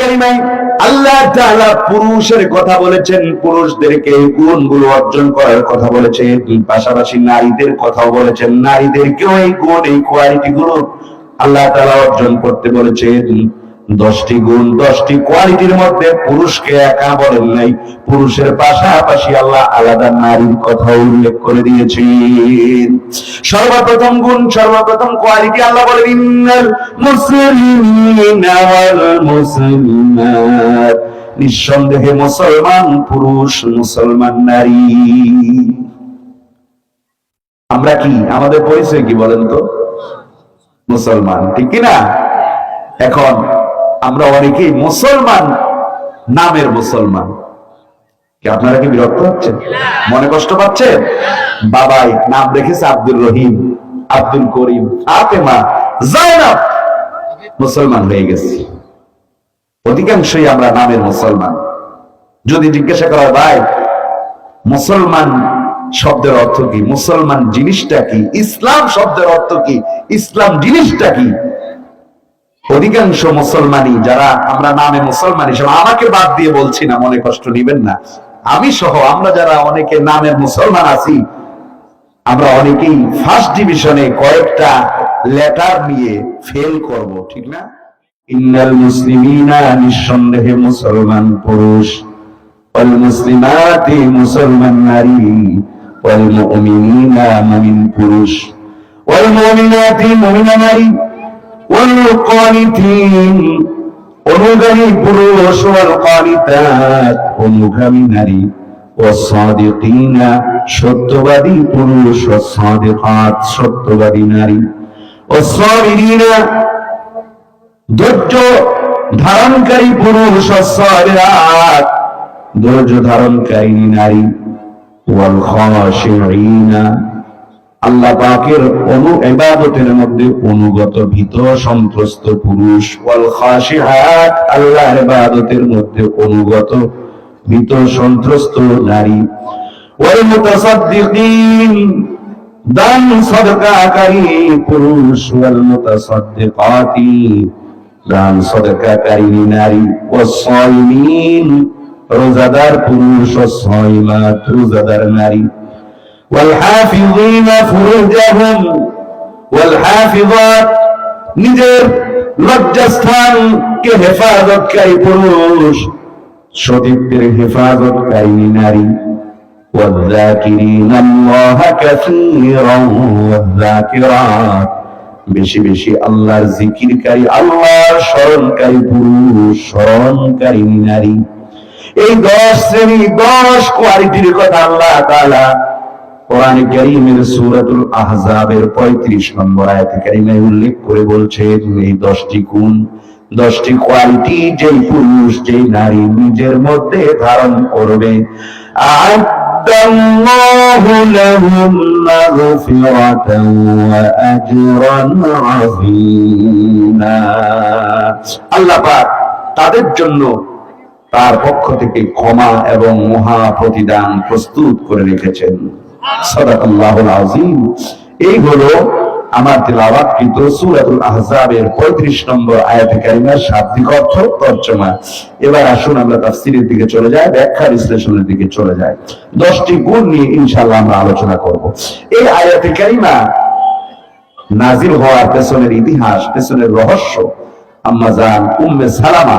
কারিমায় আল্লাহ পুরুষের কথা বলেছেন, পুরুষদেরকে গুণগুলো অর্জন করার কথা বলেছেন পাশাপাশি নারীদের কথাও বলেছেন। নারীদেরকেও এই গুণ, এই কোয়ালিটি গুলো আল্লাহ অর্জন করতে বলেছেন দশটি গুণ, দশটি কোয়ালিটির মধ্যে পুরুষকে একা বলেন নাই। পুরুষের পাশাপাশি আল্লাহ আলাদা নারীর কথা উল্লেখ করে দিয়েছেন। সর্বপ্রথম গুণ, সর্বপ্রথম কোয়ালিটি আল্লাহ বলেন? ইন্নাল মুসলিমিনা ওয়াল মুসলিমাত। নিঃসন্দেহে মুসলমান পুরুষ, মুসলমান নারী। আমরা কি? আমাদের পরিচয় কি বলেন তো? মুসলমান, ঠিক কি না এখন আমরা অনেকেই মুসলমান, নামের মুসলমান। আপনারা কি বিরক্ত হচ্ছেন? মনে কষ্ট পাচ্ছেন? বাবাই, নাম রেখেছে আব্দুল রহিম, আব্দুল করিম, ফাতেমা, জাইনাব। মুসলমান হয়ে গেছি। অধিকাংশই আমরা নামের মুসলমান। যদি জিজ্ঞাসা করা ভাই মুসলমান শব্দের অর্থ কি? মুসলমান জিনিসটা কি? ইসলাম শব্দের অর্থ কি? ইসলাম জিনিসটা কি? অধিকাংশ মুসলমানই যারা আমরা নামে মুসলমান হিসেবে, আমাকে বাদ দিয়ে বলছি না, মনে কষ্ট নিবেন না। আমি সহ আমরা যারা অনেকে নামের মুসলমান আছি, আমরা অনেকেই ফার্স্ট ডিভিশনে কয়েকটা লেটার নিয়ে ফেল করব, ঠিক না? ইন্নাল মুসলিমিনা নিঃসন্দেহে মুসলমান পুরুষ, ওয়াল মুসলিমাতি মুসলমান নারী, ওয়াল মুমিনিনা মুমিন পুরুষ, ওয়াল মুমিনাতি মুমিনা নারী, ওয়াল অনুগামী পুরুষ অনুগামী নারী অসাদিকা সত্যবাদী পুরুষ অসাদিকাত সত্যবাদী নারী অসাবিনা ধৈর্য ধারণকারী পুরুষ অসাদাত ধৈর্য ধারণকারী নারী, ওয়াল খাশিনা আল্লাহ পাকের অনু ইবাদতের মধ্যে অনুগত ভীত সন্ত্রস্ত পুরুষ, ওয়াল খাশিআত আল্লাহর ইবাদতের মধ্যে অনুগত ভীত সন্ত্রস্ত নারী। ওয়াল মুতাসাদ্দিকিন, দান সদকাকারী পুরুষ, ওয়াল মুতাসাদ্দিকাতি, দান সদকাকারী নারী। ওয়াস সাইমিন, রোজাদার পুরুষ, ওয়াস সাইমাত, রোজাদার নারী। والحافظين فروجهم والحافظات নিজের লজ্জাস্থানকে হেফাজতকারী পুরুষ সতীত্বের হেফাজতকারী নারী والذاكرين الله كثيرا والذاكرات বেশি বেশি আল্লাহর জিকিরকারী আল্লাহর স্মরণকারী পুরুষ স্মরণকারী নারী এই দশ শ্রেণী দশ কোয়ালিটির কথা আল্লাহ তাআলা কোরআন কারীমের সূরাতুল আহজাবের 35 নম্বর আয়াতে উল্লেখ করে এই 10টি গুণ 10টি কোয়ালিটি যেই পুরুষ, যেই নারী নিজের মধ্যে ধারণ করবে। আ'আদাল্লাহু লাহুম মাগফিরাতান ওয়া আজরান আযীমা। আল্লাহ পাক তাদের জন্য তার পক্ষ থেকে ক্ষমা এবং মহা প্রতিদান প্রস্তুত করে রেখেছেন। এই হলো আমার আহজাবের 35 নম্বর শাব্দিক অর্থ তর্জমা। এবার আসুন আমরা দিকে চলে যাই ব্যাখ্যা বিশ্লেষণের দিকে চলে যাই। 10টি গুণ নিয়ে ইনশাআল্লাহ আমরা আলোচনা করব। এই আয়াতে নাজিল হওয়ার পেছনের ইতিহাস, পেছনের রহস্য। আম্মা জান, উম্মে সালামা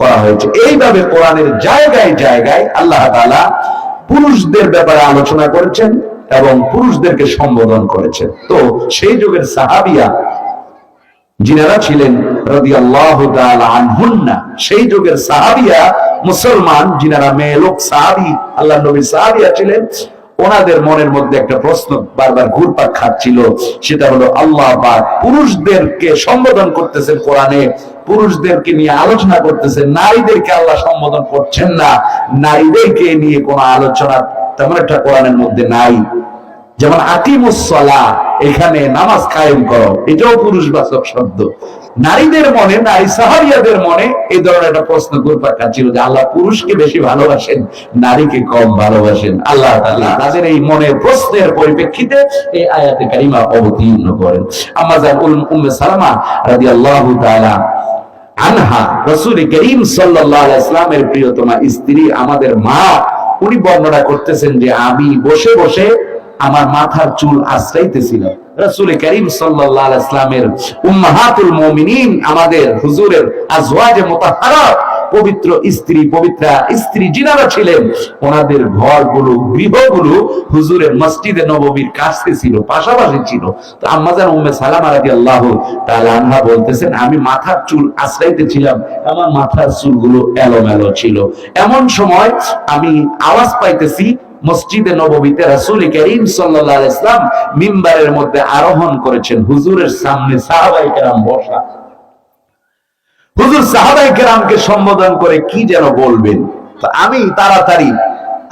করা হয়েছে। এইভাবে কোরআনের জায়গায় জায়গায় আল্লাহ তাআলা পুরুষদের ব্যাপারে আলোচনা করেছেন এবং পুরুষদেরকে সম্বোধন করেছেন। তো সেই যুগের সাহাবিয়া যিনারা ছিলেন তাআলা আনহুন্না, সেই যুগের সাহাবিয়া মুসলমান, যিনারা মেয়ে লোক সাহাবী আল্লাহ নবী সাহাবিয়া ছিলেন ওনাদের মনের মধ্যে একটা প্রশ্ন বারবার ঘুরপাক খাচ্ছিল, সেটা হলো, আল্লাহ পাক পুরুষদেরকে সম্বোধন করতেছেন কোরআনে, পুরুষদেরকে নিয়ে আলোচনা করতেছেন, নারীদেরকে আল্লাহ সম্বোধন করছেন না, নারীদেরকে নিয়ে কোনো আলোচনা তেমন একটা কোরআনের মধ্যে নাই। যেমন আকিমুসলা এখানে নামাজ কায়েম করো, এটাও পুরুষবাচক শব্দ। নারীদের মনে, নারী সাহাবিয়াদের মনে এই ধরনের একটা প্রশ্ন ঘুরপাক খাচ্ছিল যে আল্লাহ পুরুষকে বেশি ভালোবাসেন, নারীকে কম ভালোবাসেন। আল্লাহ তাআলা তাদের এই মনের প্রশ্নের পরিপ্রেক্ষিতে এই আয়াতে কারিমা অবতীর্ণ করেন। আমাজান উম্মে সালামা রাদিয়াল্লাহু তাআলা আনহা, রসুল করিম সাল্লাল্লাহু ইসলামের প্রিয়তমা স্ত্রী আমাদের মা, উনি বর্ণনা করতেছেন যে আমি বসে বসে আমার মাথার চুল আশ্রাইতেছিল। রসুল করিম ইসলামের উম্মাহাতুল মুমিনিন, আমাদের হুজুরের আজওয়াজে মুতাহহারা পবিত্র স্ত্রী, পবিত্রা স্ত্রী যিনারা ছিলেন, ওনাদের ঘরগুলো, গৃহগুলো হুজুরের মসজিদে নববীর কাছে ছিল, পাশাপাশি ছিল। তো আম্মাজান উম্মে সালামা রাদিয়াল্লাহু তাআলা আনহা বলতেছেন, আমি মাথার চুল আশ্রাইতেছিলাম, আমার মাথার চুলগুলো এলোমেলো ছিল। এমন সময় আমি আওয়াজ পাইতেছি মসজিদে নববীতে রাসূল করিম আলাইহি ইসলাম মিম্বারের মধ্যে আরোহণ করেছেন, হুজুরের সামনে সাহাবায়ে কেরাম বসা। হুজুর সাহাবাই কেরামকে সম্বোধন করে কি যেন বলবেন। আমি তাড়াতাড়ি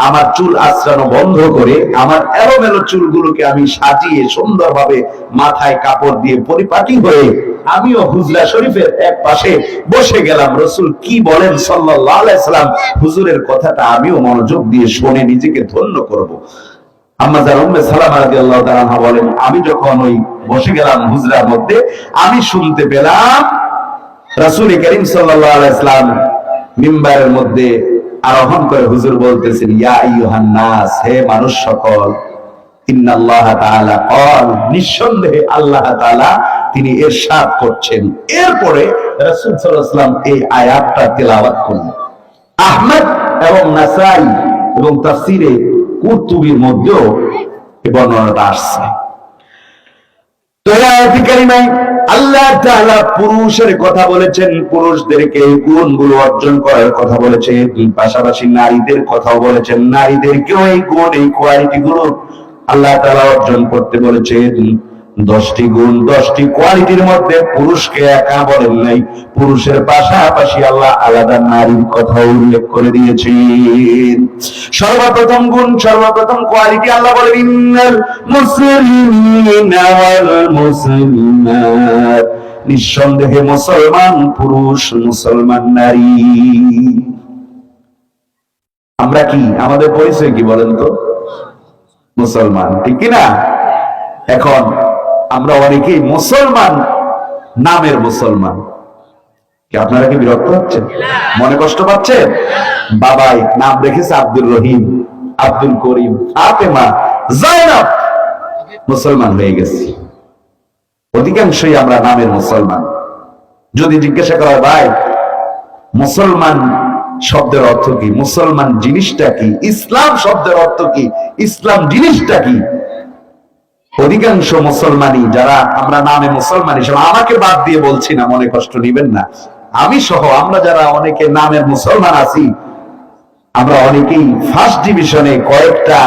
আমার চুল আশ্রানো বন্ধ করে আমার এলোমেলো চুলগুলোকে আমি সাজিয়ে সুন্দরভাবে মাথায় কাপড় দিয়ে পরিপাটি হয়ে আমিও হুজরা শরীফের এক পাশে বসে গেলাম রসুল কি বলেন সাল্লাম, হুজুরের কথাটা আমিও মনোযোগ দিয়ে শুনে নিজেকে ধন্য করব। আমি যখন ওই বসে গেলাম হুজরার মধ্যে, আমি শুনতে পেলাম রাসূল করিম সাল্লাম মিম্বারের মধ্যে আরোহণ করে হুজুর বলতেছেন, ইয়া আইয়ুহান নাস হে মানুষ সকল, ইন্নাল্লাহ তাআলা ক্বাল নিঃসন্দেহে আল্লাহ তাআলা তিনি ইরশাদ করছেন। এরপরে রাসূল সাল্লাল্লাহু এই আয়াতটা তেলাওয়াত করলেন। আহমদ এবং নাসাই এবং তাফসিরে কুরতুবির মধ্যেও এই বর্ণনাটা আসছে। তো এই আয়াতে কারিমায় আল্লাহ তাআলা পুরুষের কথা বলেছেন, পুরুষদেরকে গুণগুলো অর্জন করার কথা বলেছেন পাশাপাশি নারীদের কথাও বলেছেন। নারীদেরকেও এই গুণ, এই আল্লাহ তাআলা অর্জন করতে বলেছেন। দশটি গুণ, দশটি কোয়ালিটির মধ্যে পুরুষকে একা বলেন নাই। পুরুষের পাশাপাশি আল্লাহ আলাদা নারীর কথা উল্লেখ করে দিয়েছেন। সর্বপ্রথম গুণ, সর্বপ্রথম কোয়ালিটি আল্লাহ বলেন নিঃসন্দেহে মুসলমান পুরুষ, মুসলমান নারী। আমরা কি? আমাদের পরিচয় কি বলেন তো? মুসলমান, ঠিক কি না? এখন আমরা অনেকেই মুসলমান নামের মুসলমান। আপনারা কি বিরক্ত হচ্ছেন? মনে কষ্ট পাচ্ছেন? বাবাই, নাম রেখেছে আব্দুল রহিম, আব্দুল করিম, ফাতেমা, জাইনাব। মুসলমান হয়ে গেছি। অধিকাংশই আমরা নামের মুসলমান। যদি জিজ্ঞাসা করা ভাই, মুসলমান শব্দের অর্থ কি? মুসলমান জিনিসটা কি? ইসলাম শব্দের অর্থ কি? ইসলাম জিনিসটা কি? অধিকাংশ মুসলমানই, যারা আমরা নামে মুসলমান হিসেবে, আমাকে বাদ দিয়ে বলছি না, মনে কষ্ট নিবেন না। আমি সহ আমরা যারা অনেকে নামের মুসলমান আছি, আমরা অনেকেই ফার্স্ট ডিভিশনে কয়েকটা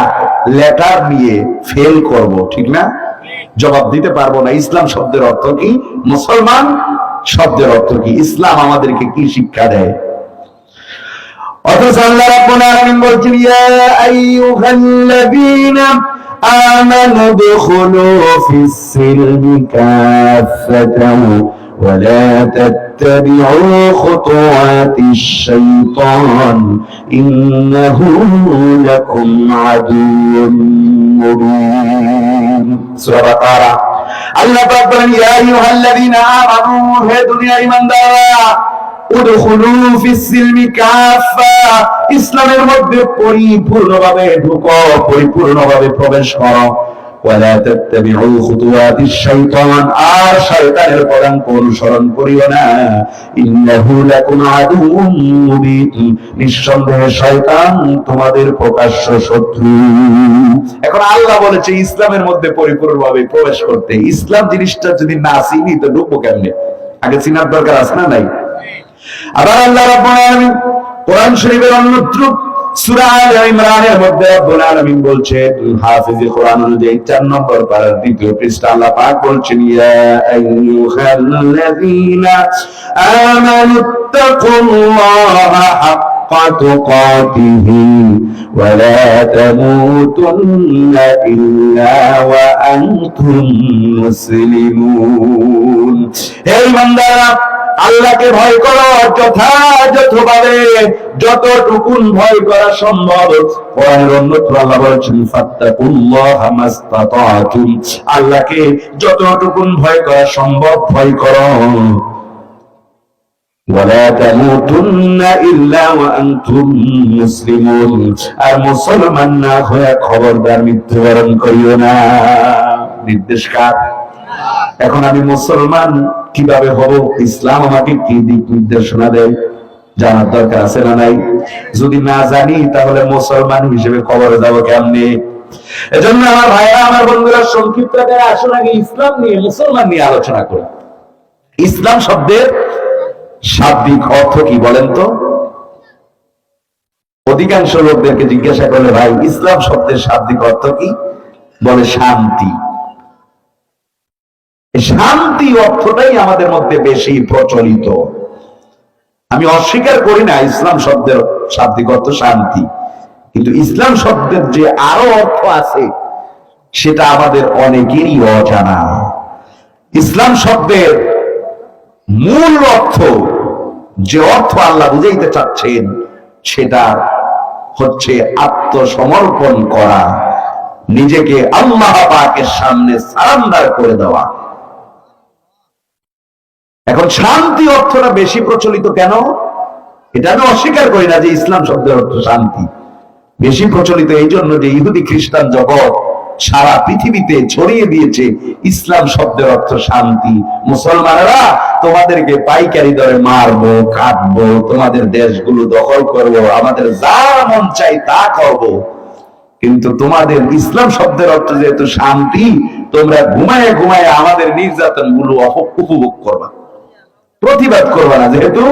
লেটার নিয়ে ফেল করব, ঠিক না? জবাব দিতে পারব না, ইসলাম শব্দের অর্থ কি? মুসলমান শব্দের অর্থ কি? ইসলাম আমাদেরকে কি শিক্ষা দেয়? অথচ আল্লাহ রাব্বুল আলামিন বলছেন, ইয়া আইয়ুহাল্লাযীনা আমানু দুখুলু ফিস সিলমি কাফাতান ولا تتبعوا خطوات الشيطان إنه لكم عدو مبين سورة بقرة الله أكبر يا أيها الذين آمنوا هي دنيا إيمان ইসলামের মধ্যে পরিপূর্ণভাবে ঢুক, পরিপূর্ণভাবে প্রবেশ কর। নিঃসন্দেহে শয়তান তোমাদের প্রকাশ্য শত্রু। এখন আল্লাহ বলেছে, ইসলামের মধ্যে পরিপূর্ণ ভাবে প্রবেশ করতে। ইসলাম জিনিসটা যদি না চিনি, তো ঢুকবো কেমনে? আগে চিনার দরকার আছে না নাই? আবার আল্লাহ রাব্বুল কোরআন শরীফের অন্যত্র সূরা আলে ইমরানের মধ্যে রব্বুল আলামিন বলছেন হাফিজ কোরআন অনুযায়ী 4 নম্বর পারার দ্বিতীয় পৃষ্ঠা আল্লাহ পাক বলছেন আইয়ুহাল্লাযীনা আমানু হাক্কা তুকাতিহি ওয়া লা তামুতুন্না ইল্লা ওয়া আনতুম মুসলিমুন। হে ইমানদাররা আল্লাহকে ভয় করো যথাযথভাবে যতটুকুন ভয় করা সম্ভব। কোরআনের অন্যত্র আল্লাহ বলেছেন আল্লাহকে ভয় করা সম্ভব ভয় করো। আনতুম আর মুসলমান না হয়ে খবরদার মৃত্যুবরণ করিও না। নির্দেশ কার এখন আমি মুসলমান কীভাবে হব? ইসলাম আমাকে কি দিক নির্দেশনা দেয়? জানার দরকার আছে না নাই? যদি না জানি, তাহলে মুসলমান হিসেবে খবরে যাব কেমনে? এজন্য আমার ভাইরা আমার বন্ধুরা, সংক্ষিপ্ত আসুন আগে ইসলাম নিয়ে, মুসলমান নিয়ে আলোচনা করি ইসলাম শব্দের শাব্দিক অর্থ কি বলেন তো? অধিকাংশ লোকদেরকে জিজ্ঞাসা করলে, ভাই, ইসলাম শব্দের শাব্দিক অর্থ কি? বলে শান্তি। শান্তি অর্থটাই আমাদের মধ্যে বেশি প্রচলিত। আমি অস্বীকার করি না ইসলাম শব্দের শাব্দিক অর্থ শান্তি, কিন্তু ইসলাম শব্দের যে আরও অর্থ আছে, সেটা আমাদের অনেকেরই অজানা। ইসলাম শব্দের মূল অর্থ, যে অর্থ আল্লাহ বুঝাইতে চাচ্ছেন, সেটা হচ্ছে আত্মসমর্পণ করা, নিজেকে আল্লাহ পাকের সামনে সারান্ডার করে দেওয়া। শান্তি অর্থটা বেশি প্রচলিত কেন? এটা আমি অস্বীকার করি না যে ইসলাম শব্দের অর্থ শান্তি। বেশি প্রচলিত এই জন্য যে ইহুদি খ্রিস্টান জগৎ সারা পৃথিবীতে ছড়িয়ে দিয়েছে ইসলাম শব্দের অর্থ শান্তি। মুসলমানেরা তোমাদেরকে পাইকারি দরে মারবো, কাটবো, তোমাদের দেশগুলো দখল করব, আমাদের যা মন চাই তা করব। কিন্তু তোমাদের ইসলাম শব্দের অর্থ যেহেতু শান্তি, তোমরা ঘুমায় ঘুমায় আমাদের নির্যাতনগুলো উপভোগ করবা। প্রতিবাদ করবে না, যেহেতু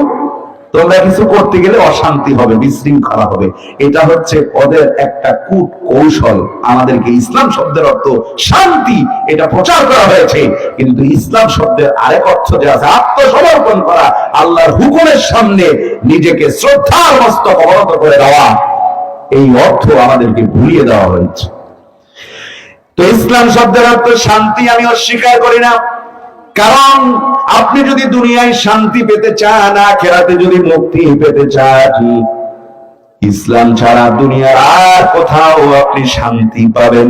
তোমরা কিছু করতে গেলে অশান্তি হবে, বিশৃঙ্খলা হবে। এটা হচ্ছে ওদের একটা কূট কৌশল। আমাদেরকে ইসলাম শব্দের অর্থ শান্তি, এটা প্রচার করা হয়েছে। কিন্তু ইসলাম শব্দের আরেক অর্থ যে আছে আত্মসমর্পণ করা, আল্লাহর হুকুমের সামনে নিজেকে শ্রদ্ধার মস্তক অবনত করে দেওয়া, এই অর্থ আমাদেরকে ভুলিয়ে দেওয়া হয়েছে। তো ইসলাম শব্দের অর্থ শান্তি আমি অস্বীকার করি না। কারণ আপনি যদি দুনিয়ায় শান্তি পেতে চান, আখেরাতে যদি মুক্তি পেতে চান, ইসলাম ছাড়া দুনিয়ার আর কোথাও আপনি শান্তি পাবেন